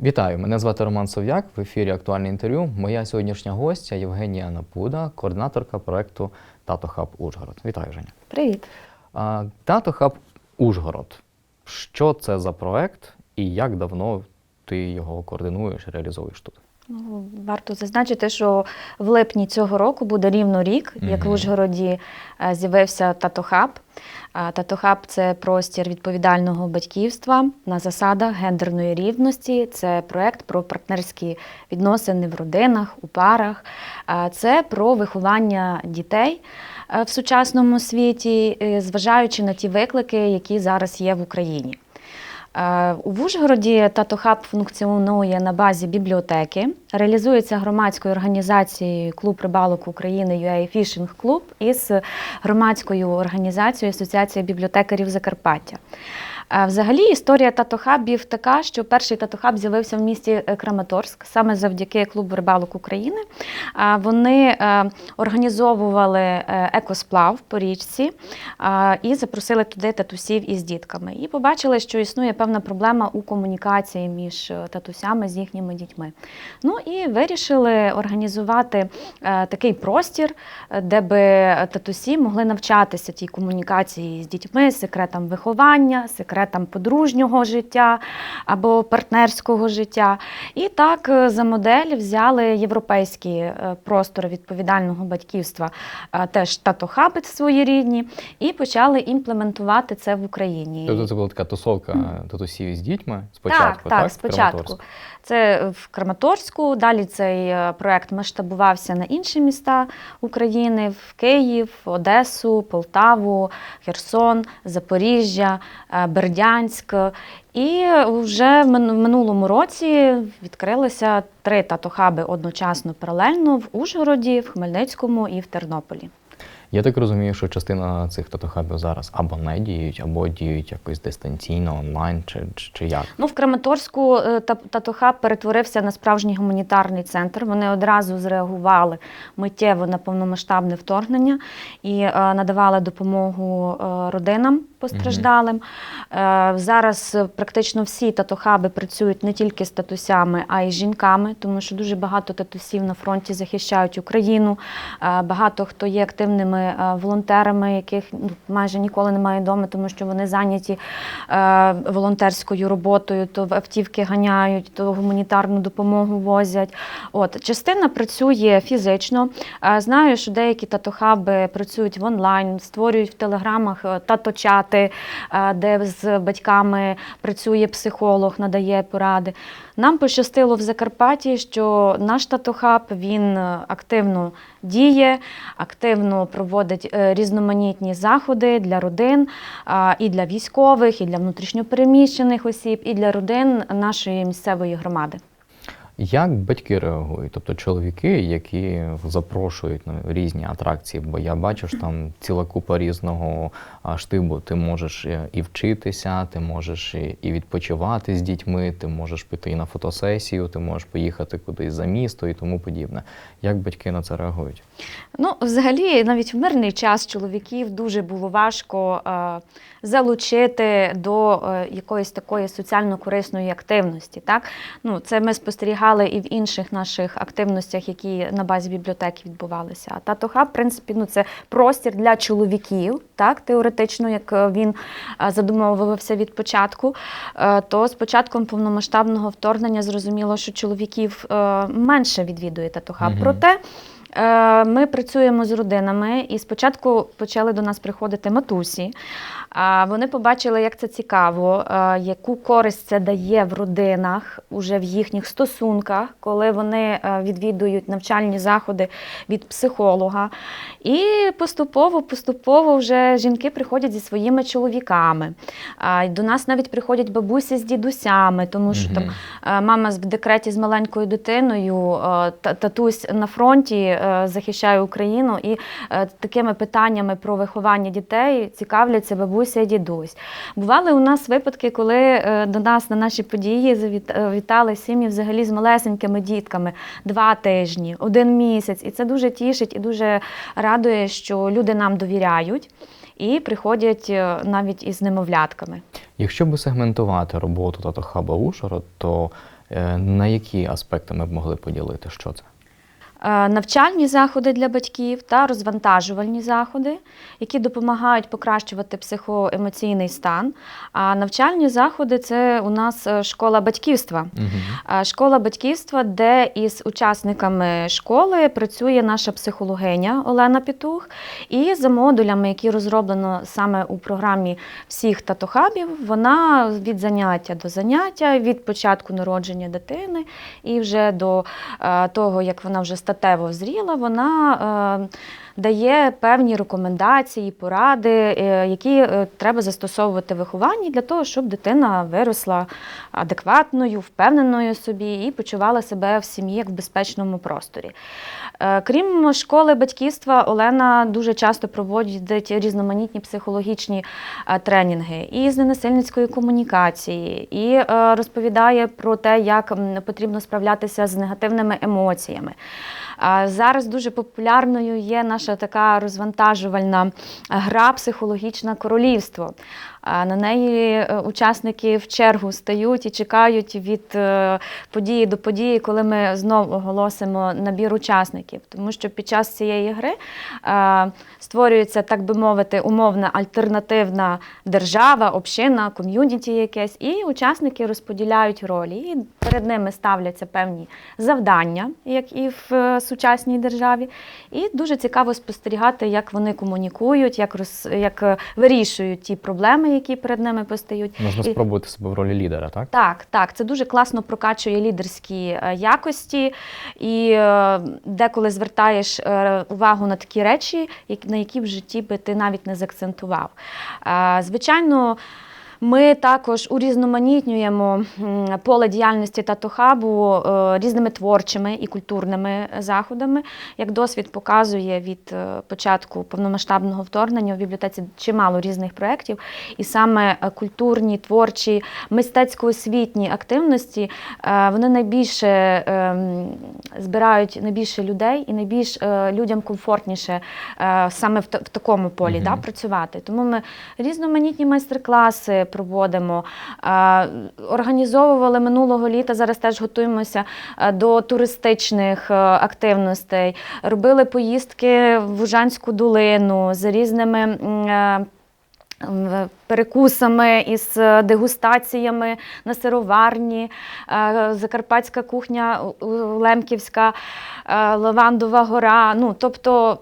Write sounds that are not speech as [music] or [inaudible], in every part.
Вітаю, мене звати Роман Сов'як. В ефірі актуальне інтерв'ю. Моя сьогоднішня гостя Євгенія Напуда, координаторка проекту Тато Хаб Ужгород. Вітаю, Женя. Привіт. Тато Хаб Ужгород. Що це за проект і як давно ти його координуєш реалізуєш тут? Ну, варто зазначити, що в липні цього року буде рівно рік, як в Ужгороді е, з'явився Татохаб. Е, Татохаб це простір відповідального батьківства на засадах гендерної рівності. Це проект про партнерські відносини в родинах, у парах. Е, Це про виховання дітей в сучасному світі, зважаючи на ті виклики, які зараз є в Україні. Е, У Вужгороді Татохаб функціонує на базі бібліотеки, реалізується громадською організацією Клуб рибалок України UA Fishing Club із громадською організацією Асоціація бібліотекарів Закарпаття. Взагалі історія татохабів така, що перший татохаб з'явився в місті е, Краматорськ саме завдяки клубу рибалок України. Вони е, організовували е, екосплав по річці і запросили туди татусів із дітками. І побачили, що існує певна проблема у комунікації між татусями з їхніми дітьми. Ну і вирішили організувати такий простір, де би татусі могли навчатися тій комунікації з дітьми, секретам виховання, секретам подружнього життя або партнерського життя. І так е, за модель взяли європейські е, простори відповідального батьківства, е, теж татохаби своєрідні, і почали імплементувати це в Україні. Тобто це була така тусовка татусів з дітьми спочатку, так, так? спочатку. Це в Краматорську. Далі цей е, проект масштабувався на інші міста України: в Київ, Одесу, Полтаву, Херсон, Запоріжжя, е, Бердянськ. І вже в минулому році відкрилися три татохаби одночасно паралельно в Ужгороді, в Хмельницькому і в Тернополі. Я так розумію, що частина цих татохабів зараз або не діють, або діють якось дистанційно, онлайн, чи, чи, як. Ну, в Краматорську е, та- татохаб перетворився на справжній гуманітарний центр. Вони одразу зреагували миттєво на повномасштабне вторгнення і е, надавали допомогу е, родинам постраждалим. Е, Зараз практично всі татохаби працюють не тільки з татусями, а й з жінками, тому що дуже багато татусів на фронті захищають Україну. Багато хто є активними е, волонтерами, яких ну, майже ніколи немає вдома, тому що вони зайняті е, волонтерською роботою, то в автівки ганяють, то гуманітарну допомогу возять. От частина працює фізично. Е, Знаю, що деякі татохаби працюють в онлайн, створюють в телеграмах е, таточати, де з батьками працює психолог, надає поради. Нам пощастило в Закарпатті, що наш татохаб він е, активно діє, активно проводить е, різноманітні заходи для родин і для військових, і для внутрішньопереміщених осіб, і для родин нашої місцевої громади. Як батьки реагують? Тобто чоловіки, які запрошують на різні атракції, бо я бачу, що там ціла купа різного штибу. Ти можеш е, і вчитися, ти можеш і- і відпочивати з дітьми, ти можеш піти на фотосесію, ти можеш поїхати кудись за місто і тому подібне. Як батьки на це реагують? Ну, взагалі, навіть в мирний час чоловіків дуже було важко е, залучити до е, якоїсь такої соціально-корисної активності. Так? Ну, це ми спостерігали і в інших наших активностях, які на базі бібліотеки відбувалися. А Татохаб, в принципі, ну, це простір для чоловіків, так, теоретично, як е, він е, задумувався від початку. Е, То з початком повномасштабного вторгнення зрозуміло, що чоловіків менше відвідує Татохаб. Мгм. Проте Е, Ми працюємо з родинами, і спочатку почали до нас приходити матусі. А Вони побачили, як це цікаво, е, яку користь це дає в родинах, уже в їхніх стосунках, коли вони е, відвідують навчальні заходи від психолога. І поступово, поступово вже жінки приходять зі своїми чоловіками. До нас навіть приходять бабусі з дідусями, тому що там Е, Мама в декреті з маленькою дитиною, та- татусь на фронті захищає Україну, і такими питаннями про виховання дітей цікавляться бабуся дідусь. Бували у нас випадки, коли е, до нас на наші події завіт- е, сім'ї взагалі з малесенькими дітками два тижні, один місяць. І це дуже тішить і дуже радує, що люди нам довіряють і приходять е, навіть із немовлятками. Якщо би сегментувати роботу Татохаба Ужгород, то На які аспекти ми б могли поділити? Що це? Е, Навчальні заходи для батьків та розвантажувальні заходи, які допомагають покращувати психоемоційний стан. А навчальні заходи це у нас е, школа батьківства. Угу. Школа батьківства, де із учасниками школи працює наша психологиня Олена Петух. І за модулями, які розроблено саме у програмі всіх татохабів, вона від заняття до заняття, від початку народження дитини і вже до того, як вона вже статево зріла, вона е, дає певні рекомендації, поради, е, які е, треба застосовувати в вихованні для того, щоб дитина виросла адекватною, впевненою собі і почувала себе в сім'ї як в безпечному просторі. Е, Крім школи батьківства, Олена дуже часто проводить різноманітні психологічні е, тренінги і з ненасильницької комунікації, і е, розповідає про те, як потрібно справлятися з негативними емоціями. Зараз дуже популярною є наша така розвантажувальна гра психологічне королівство. А На неї е, учасники в чергу стають і чекають від е, події до події, коли ми знову оголосимо набір учасників. Тому що під час цієї гри е, створюється, так би мовити, умовна альтернативна держава, община, ком'юніті якесь, і учасники розподіляють ролі. І перед ними ставляться певні завдання, як і в сучасній державі. І дуже цікаво спостерігати, як вони комунікують, як, роз, як вирішують ті проблеми, які перед ними постають. Можна І- спробувати себе в ролі лідера, так? так, так, це дуже класно прокачує лідерські е, якості, і е, деколи звертаєш е, увагу на такі речі, на які в житті би ти навіть не заакцентував. Звичайно. Ми також урізноманітнюємо поле діяльності татохабу е, різними творчими і культурними заходами. Як досвід показує від е, початку повномасштабного вторгнення в бібліотеці чимало різних проєктів, і саме е, культурні, творчі, мистецько-освітні активності вони найбільше збирають найбільше людей і найбільш людям комфортніше саме в, такому полі Мгм. да, працювати. Тому ми різноманітні майстер-класи проводимо, організовували минулого літа. Зараз теж готуємося до туристичних е, активностей. Робили поїздки в Ужанську долину з різними. е, Перекусами із дегустаціями на сироварні, е, закарпатська кухня, лемківська, лавандова гора. Ну, тобто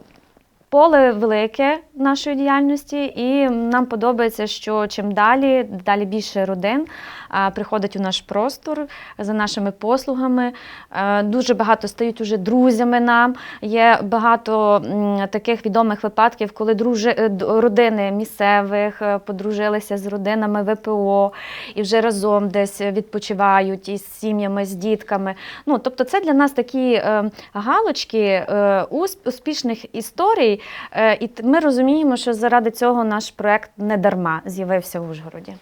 поле велике нашої діяльності, і нам подобається, що чим далі, далі більше родин приходить у наш простор за нашими послугами. Е, Дуже багато стають уже друзями нам. Є багато таких відомих випадків, коли дружи, е, родини місцевих е, подружилися з родинами ВПО і вже разом десь відпочивають із сім'ями, з дітками. Ну, тобто, це для нас такі галочки успішних історій. І ми розуміємо, що заради цього наш проект не дарма з'явився в Ужгороді.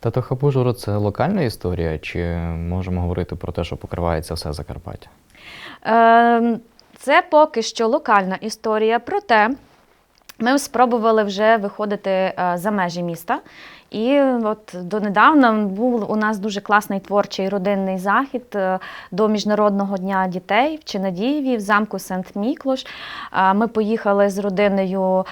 Тато Хапужоро це локальна історія, чи можемо говорити про те, що покривається все Закарпаття? Е, Це поки що локальна історія, проте ми спробували вже виходити е, за межі міста. І от донедавна був у нас дуже класний творчий родинний захід е, до Міжнародного дня дітей в Чинадієві, в замку Сент-Міклош. Е, Ми поїхали з родиною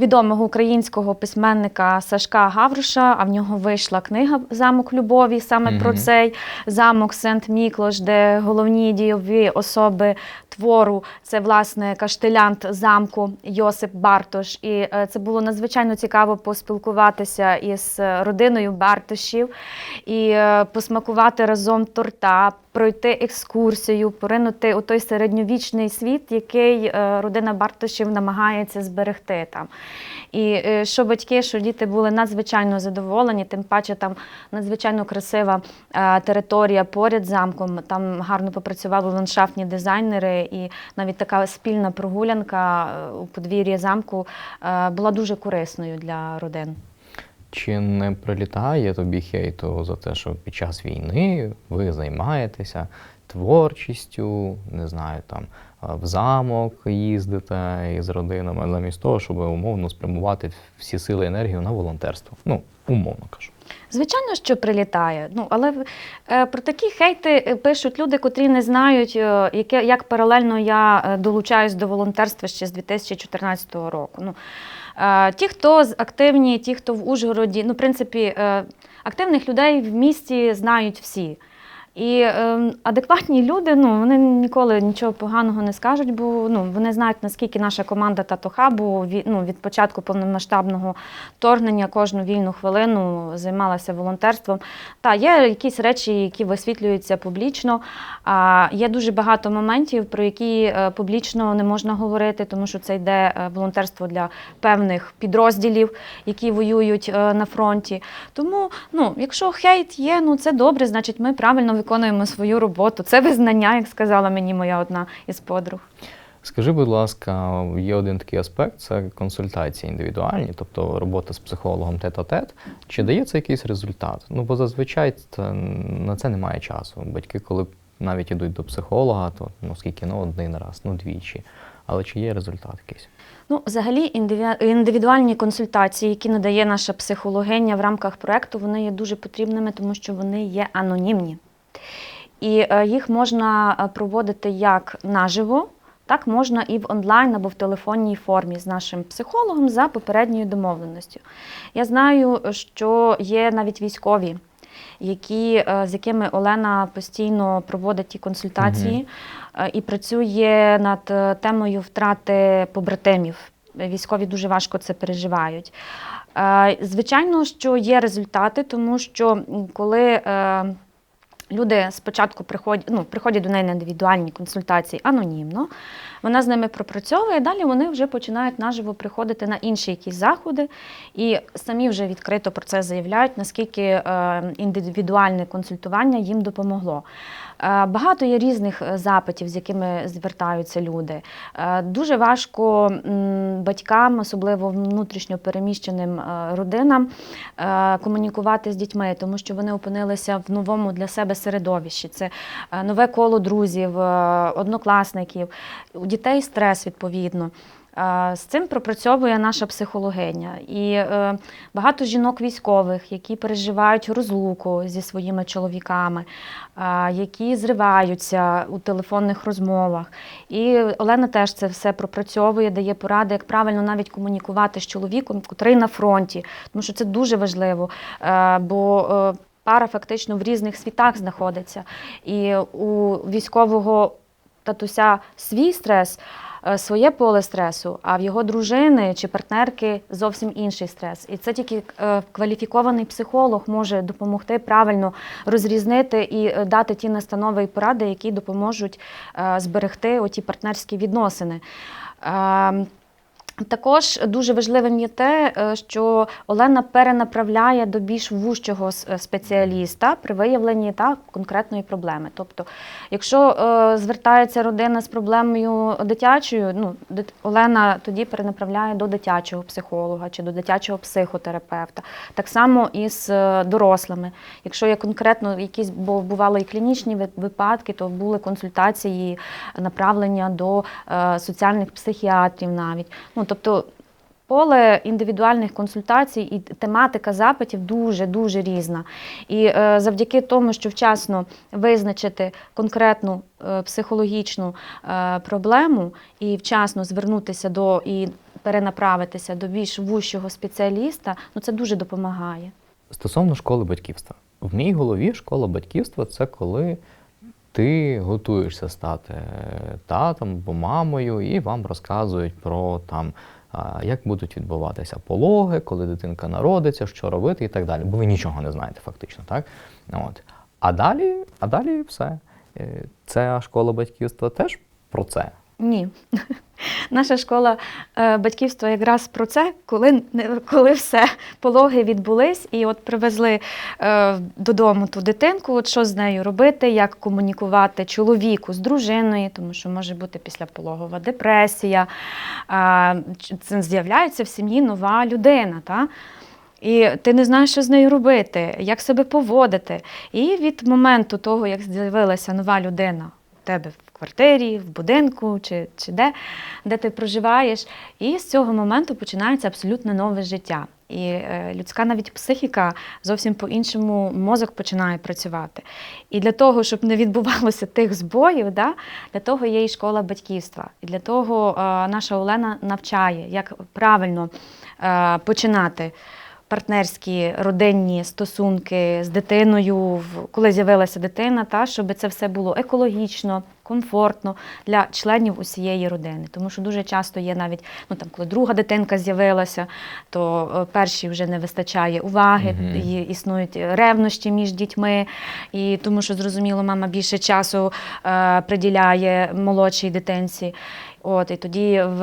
відомого українського письменника Сашка Гавруша, а в нього вийшла книга Замок любові саме про цей замок Сент-Міклош, де головні дійові особи твору це власне каштелянт замку Йосип Бартош. І е, це було надзвичайно цікаво поспілкуватися із родиною Бартошів і е, посмакувати разом торта, пройти екскурсію, поринути у той середньовічний світ, який е, родина Бартошів намагається зберегти там. І е, що батьки, що діти були надзвичайно задоволені, тим паче там надзвичайно красива е, територія поряд з замком. Там гарно попрацювали ландшафтні дизайнери, і навіть така спільна прогулянка е, у подвір'ї замку була дуже корисною для родин. Чи не прилітає тобі хейту за те, що під час війни ви займаєтеся творчістю, не знаю, там в замок їздите із родинами, замість того, щоб умовно спрямувати всі сили і енергію на волонтерство? Ну, умовно кажу. Звичайно, що прилітає. Ну, але е, про такі хейти е, пишуть люди, котрі не знають, е, яке, як паралельно я е, долучаюсь до волонтерства ще з 2014 року. Ну, е, ті, хто активні, ті, хто в Ужгороді, ну, в принципі, е, активних людей в місті знають всі. І е, адекватні люди, ну вони ніколи нічого поганого не скажуть, бо ну вони знають наскільки наша команда Татохабу від, ну, від початку повномасштабного вторгнення кожну вільну хвилину займалася волонтерством. Та є якісь речі, які висвітлюються публічно. А є дуже багато моментів, про які е, публічно не можна говорити, тому що це йде е, волонтерство для певних підрозділів, які воюють е, на фронті. Тому, ну, якщо хейт є, ну це добре, значить ми правильно виконуємо свою роботу. Це визнання, як сказала мені моя одна із подруг. Скажи, будь ласка, є один такий аспект це консультації індивідуальні, тобто робота з психологом тет-а-тет. Чи дає це якийсь результат? Ну, бо зазвичай на це немає часу. Батьки, коли навіть ідуть до психолога, то ну скільки ну один раз, ну двічі. Але чи є результат якийсь? Ну, взагалі, індивідуальні консультації, які надає наша психологиня в рамках проекту, вони є дуже потрібними, тому що вони є анонімні. І е, їх можна е, проводити як наживо, так можна і в онлайн або в телефонній формі з нашим психологом за попередньою домовленістю. Я знаю, що є навіть військові, які, е, з якими Олена постійно проводить ті консультації е, і працює над темою втрати побратимів. Військові дуже важко це переживають. Звичайно, що є результати, тому що коли люди спочатку приходять, ну, приходять до неї на індивідуальні консультації анонімно, вона з ними пропрацьовує, далі вони вже починають наживо приходити на інші якісь заходи і самі вже відкрито про це заявляють, наскільки е, індивідуальне консультування їм допомогло. Е, Багато є різних е, запитів, з якими звертаються люди. Е, Дуже важко батькам, особливо внутрішньо переміщеним родинам, комунікувати з дітьми, тому що вони опинилися в новому для себе середовищі. Це нове коло друзів, однокласників. У дітей стрес відповідно. З цим пропрацьовує наша психологиня. І е, багато жінок військових, які переживають розлуку зі своїми чоловіками, які зриваються у телефонних розмовах. І Олена теж це все пропрацьовує, дає поради, як правильно навіть комунікувати з чоловіком, котрий на фронті, тому що це дуже важливо. е, Бо е, пара фактично в різних світах знаходиться. І у військового татуся свій стрес, своє поле стресу, а в його дружини чи партнерки зовсім інший стрес. І це тільки е, кваліфікований психолог може допомогти правильно розрізнити і е, дати ті настанови і поради, які допоможуть е, зберегти оті партнерські відносини. Також дуже важливим є те, е, що Олена перенаправляє до більш вужчого е, спеціаліста при виявленні та конкретної проблеми. Тобто, якщо е, звертається родина з проблемою дитячою, ну Олена тоді перенаправляє до дитячого психолога чи до дитячого психотерапевта. Так само і з дорослими. Якщо є конкретно якісь, бо бували і клінічні випадки, то були консультації, направлення до соціальних психіатрів навіть. Ну, тобто поле індивідуальних консультацій і тематика запитів дуже дуже різна. І е, завдяки тому, що вчасно визначити конкретну е, психологічну е, проблему і вчасно звернутися до і перенаправитися до більш вущого спеціаліста, ну це дуже допомагає. Стосовно школи батьківства. В моїй голові школа батьківства це коли ти готуєшся стати татом або мамою, і вам розказують про там, як будуть відбуватися пологи, коли дитинка народиться, що робити і так далі. Бо ви нічого не знаєте, фактично, так? От. А далі, а далі все. Е, Ця школа батьківства теж про це. Ні. [laughs] Наша школа е, батьківства якраз про це, коли, коли все, пологи відбулись, і от привезли е, додому ту дитинку, от що з нею робити, як комунікувати чоловіку з дружиною, тому що може бути післяпологова депресія, це з'являється в сім'ї нова людина. Та? І ти не знаєш, що з нею робити, як себе поводити. І від моменту того, як з'явилася нова людина у тебе квартирі, в будинку чи, чи де, де ти проживаєш, і з цього моменту починається абсолютно нове життя. І е, людська навіть психіка зовсім по-іншому мозок починає працювати. І для того, щоб не відбувалося тих збоїв, да, для того є і школа батьківства. І для того е, наша Олена навчає, як правильно е, починати партнерські родинні стосунки з дитиною, коли з'явилася дитина, та щоб це все було екологічно, комфортно для членів усієї родини. Тому що дуже часто є навіть, ну там, коли друга дитинка з'явилася, то е, першій вже не вистачає уваги, Мгм. і існують ревнощі між дітьми, і тому що зрозуміло, мама більше часу е, приділяє молодшій дитинці. От і тоді в,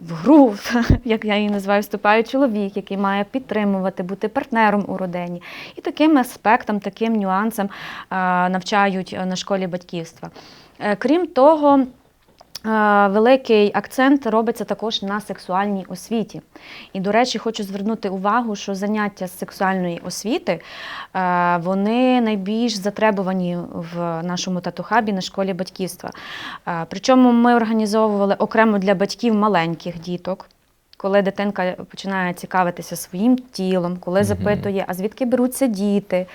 в гру, [laughs] як я її називаю, вступає чоловік, який має підтримувати, бути партнером у родині. І таким аспектам, таким нюансам е, навчають е, на школі батьківства. Е, Крім того, е, великий акцент робиться також на сексуальній освіті. І, до речі, хочу звернути увагу, що заняття з сексуальної освіти е, вони найбільш затребувані в нашому татухабі на школі батьківства. Причому ми організовували окремо для батьків маленьких діток. Коли дитинка починає цікавитися своїм тілом, коли запитує, а звідки беруться діти,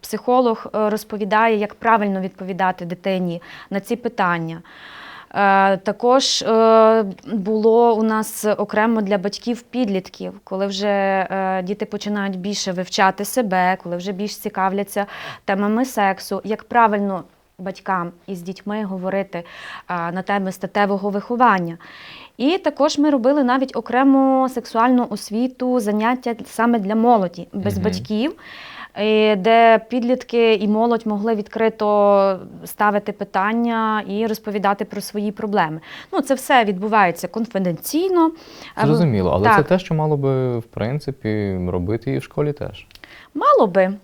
психолог е, розповідає, як правильно відповідати дитині на ці питання. Е, Також е, було у нас окремо для батьків підлітків, коли вже е, діти починають більше вивчати себе, коли вже більш цікавляться темами сексу, як правильно батькам із дітьми говорити е, на теми статевого виховання. І також ми робили навіть окрему сексуальну освіту, заняття саме для молоді без Мгм. батьків. Де підлітки і молодь могли відкрито ставити питання і розповідати про свої проблеми. Ну, це все відбувається конфіденційно. Е, Зрозуміло, але це те, що мало би, в принципі, робити і в школі теж. Мало би.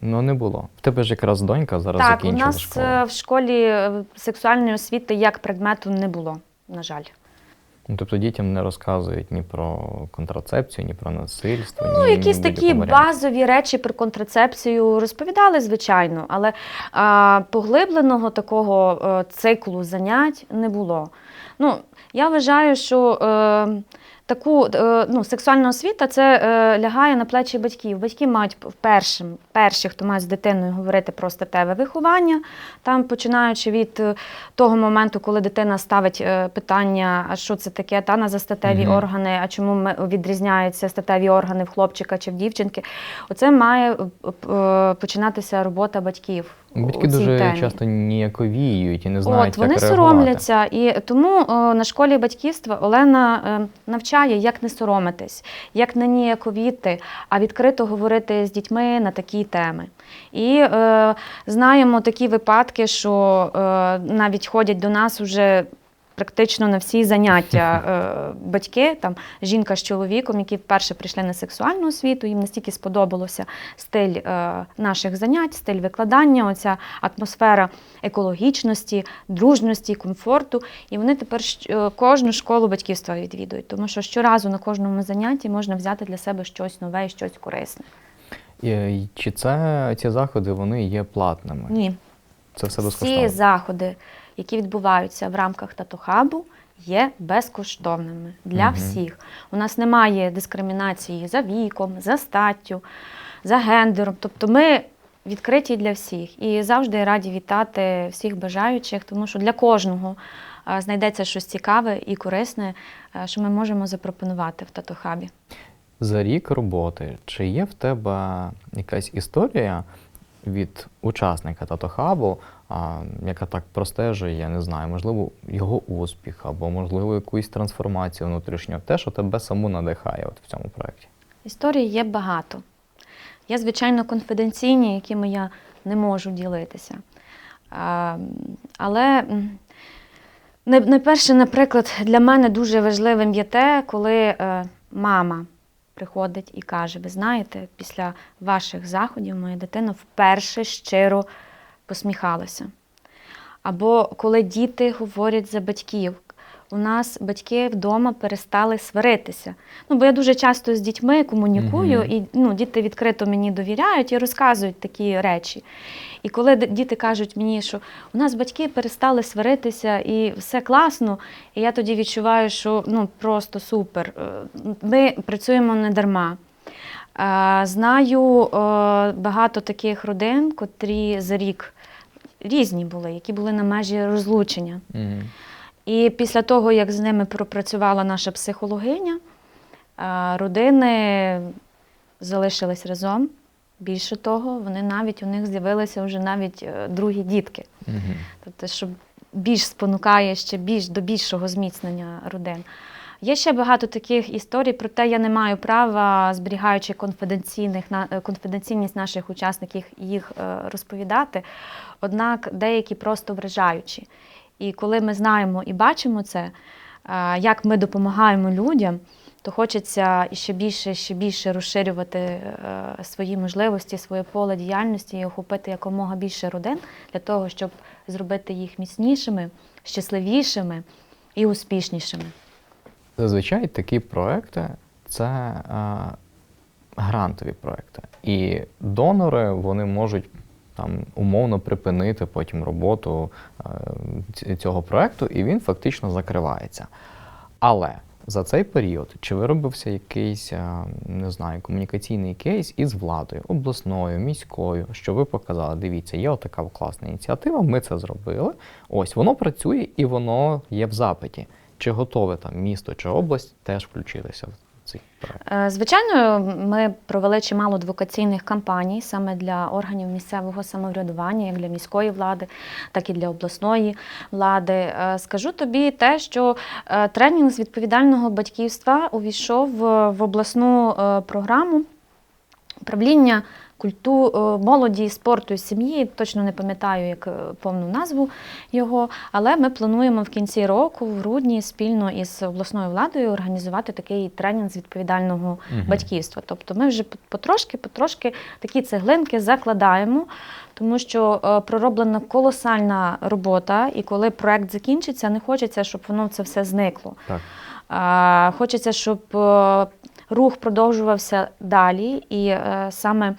Ну не було. В тебе ж якраз донька зараз так, у нас школу. е, в школі е, сексуальної освіти як предмету не було, на жаль. Ну, тобто дітям не розказують ні про контрацепцію, ні про насильство. Ну, ні якісь в такі базові речі про контрацепцію розповідали, звичайно, але а, поглибленого такого а, циклу занять не було. Ну, я вважаю, що е, таку е, ну, сексуальна освіта це е, лягає на плечі батьків. Батьки мають першим, перші, хто має з дитиною говорити про статеве виховання, там починаючи від е, того моменту, коли дитина ставить питання, а що це таке, та на за статеві Мгм. органи, а чому відрізняються статеві органи в хлопчика чи в дівчинки. Оце має починатися робота батьків. Батьки у цій дуже темі. часто ніяковіють і не знають, От вони як реагувати. соромляться, і тому о, на школі батьківства Олена е, навчає, як не соромитись, як не ніяковіти, а відкрито говорити з дітьми на такі теми. І е, знаємо такі випадки, що е, навіть ходять до нас уже. Практично на всі заняття [laughs] е, батьки, там жінка з чоловіком, які вперше прийшли на сексуальну освіту, їм настільки сподобалося стиль е, наших занять, стиль викладання, оця атмосфера екологічності, дружності, комфорту. І вони тепер е, кожну школу батьківства відвідують, тому що щоразу на кожному занятті можна взяти для себе щось нове і щось корисне. І, чи це ці заходи вони є платними? Ні, Це все всі безкоштовно. заходи, які відбуваються в рамках татухабу, є безкоштовними для Мгм. всіх. У нас немає дискримінації за віком, за статтю, за гендером. Тобто ми відкриті для всіх і завжди раді вітати всіх бажаючих, тому що для кожного е, знайдеться щось цікаве і корисне, е, що ми можемо запропонувати в татухабі. За рік роботи, чи є в тебе якась історія від учасника Татохабу, а, яка так простежує, я не знаю, можливо, його успіх, або можливо якусь трансформацію внутрішню, те, що тебе саму надихає от в цьому проєкті? Історій є багато. Є, звичайно, конфіденційні, якими я не можу ділитися. Але найперше, наприклад, для мене дуже важливим є те, коли е, мама приходить і каже: Ви знаєте, після ваших заходів моя дитина вперше щиро посміхалася. Або коли діти говорять за батьків, у нас батьки вдома перестали сваритися. Ну, бо я дуже часто з дітьми комунікую, Мгм. і ну, діти відкрито мені довіряють і розказують такі речі. І коли діти кажуть мені, що у нас батьки перестали сваритися і все класно, і я тоді відчуваю, що ну просто супер. Е, Ми працюємо не дарма. Знаю е, багато таких родин, котрі за рік різні були, які були на межі розлучення. Мгм. І після того, як з ними пропрацювала наша психологиня, е, родини залишились разом. Більше того, вони навіть у них з'явилися вже навіть е, другі дітки. Мгм. Тобто, що більш спонукає ще більш до більшого зміцнення родин. Є ще багато таких історій, проте я не маю права, зберігаючи конфіденційних е, конфіденційність наших учасників, їх е, розповідати. Однак деякі просто вражаючі. І коли ми знаємо і бачимо це, е, як ми допомагаємо людям, то хочеться ще більше, ще більше розширювати свої можливості, своє поле діяльності і охопити якомога більше родин для того, щоб зробити їх міцнішими, щасливішими і успішнішими. Зазвичай такі проекти це е, грантові проекти. І донори вони можуть там умовно припинити потім роботу е, цього проекту, і він фактично закривається. Але за цей період чи виробився якийсь, е, не знаю, комунікаційний кейс із владою, обласною, міською, що ви показали, дивіться, є отака класна ініціатива, ми це зробили. Ось воно працює і воно є в запиті. Чи готове там місто чи область теж включилися в цей проект? Е, Звичайно, ми провели чимало адвокаційних кампаній саме для органів місцевого самоврядування, як для міської влади, так і для обласної влади. Е, Скажу тобі те, що е, тренінг з відповідального батьківства увійшов в обласну програму управління культу е, молоді, спорту і сім'ї. Точно не пам'ятаю як е, повну назву його, але ми плануємо в кінці року, в грудні, спільно із обласною владою організувати такий тренінг з відповідального Мгм. батьківства. Тобто ми вже потрошки, потрошки такі цеглинки закладаємо. Тому що е, пророблена колосальна робота, і коли проект закінчиться, не хочеться, щоб воно це все зникло. Так. Хочеться, щоб рух продовжувався далі, і саме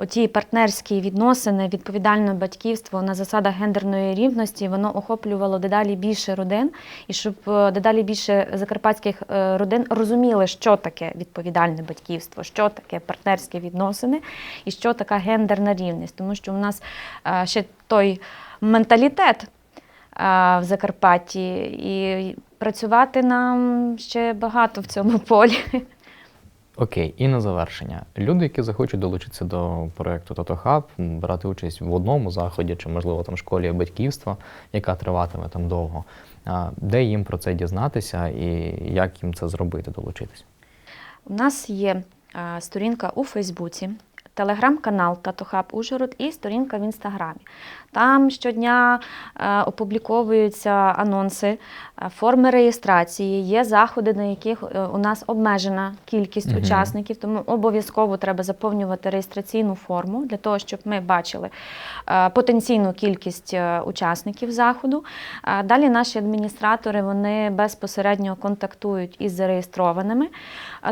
оті партнерські відносини, відповідальне батьківство на засадах гендерної рівності, воно охоплювало дедалі більше родин, і щоб е, дедалі більше закарпатських е, родин розуміли, що таке відповідальне батьківство, що таке партнерські відносини і що така гендерна рівність. Тому що у нас е, ще той менталітет в Закарпатті, і працювати нам ще багато в цьому [laughs] полі. Окей, і на завершення. Люди, які захочуть долучитися до проекту TotoHub, брати участь в одному заході, чи, можливо, там школі батьківства, яка триватиме там довго, де їм про це дізнатися і як їм це зробити, долучитися? У нас є сторінка у Фейсбуці, телеграм-канал Татохаб Ужгород і сторінка в інстаграмі. Там щодня е, опубліковуються анонси, е, форми реєстрації, є заходи, на яких е, у нас обмежена кількість Мгм. учасників, тому обов'язково треба заповнювати реєстраційну форму для того, щоб ми бачили потенційну кількість учасників заходу. Далі наші адміністратори вони безпосередньо контактують із зареєстрованими,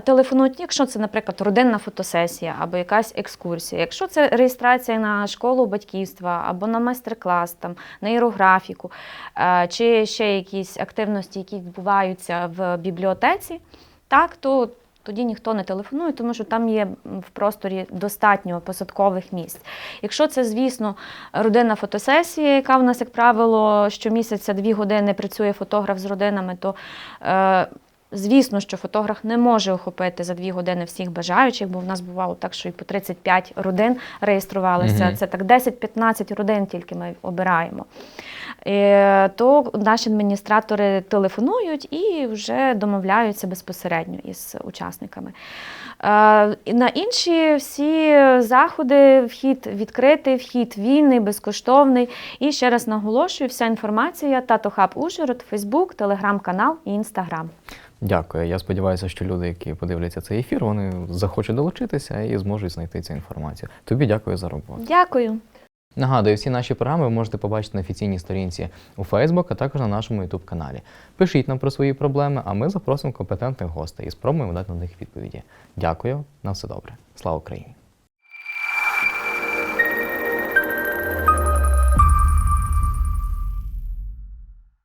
телефонують, якщо це, наприклад, родинна фотосесія або якась екскурсія. Якщо це реєстрація на школу батьківства або на майстер-клас, там, на іерографіку, е, чи ще якісь активності, які відбуваються в бібліотеці, так, то тоді ніхто не телефонує, тому що там є в просторі достатньо посадкових місць. Якщо це, звісно, родинна фотосесія, яка в нас, як правило, щомісяця дві години працює фотограф з родинами, то е, Звісно, що фотограф не може охопити за дві години всіх бажаючих, бо в нас бувало так, що і по 35 родин реєструвалися. Мгм. Це так 10-15 родин тільки ми обираємо. Е, То наші адміністратори телефонують і вже домовляються безпосередньо із учасниками. Е, і На інші всі заходи вхід відкритий, вхід вільний, безкоштовний. І ще раз наголошую, вся інформація Татохаб Ужгород, Фейсбук, Телеграм-канал і Інстаграм. Дякую. Я сподіваюся, що люди, які подивляться цей ефір, вони захочуть долучитися і зможуть знайти цю інформацію. Тобі дякую за роботу. Дякую. Нагадую, всі наші програми ви можете побачити на офіційній сторінці у Facebook, а також на нашому YouTube каналі. Пишіть нам про свої проблеми, а ми запросимо компетентних гостей і спробуємо дати на них відповіді. Дякую, на все добре. Слава Україні!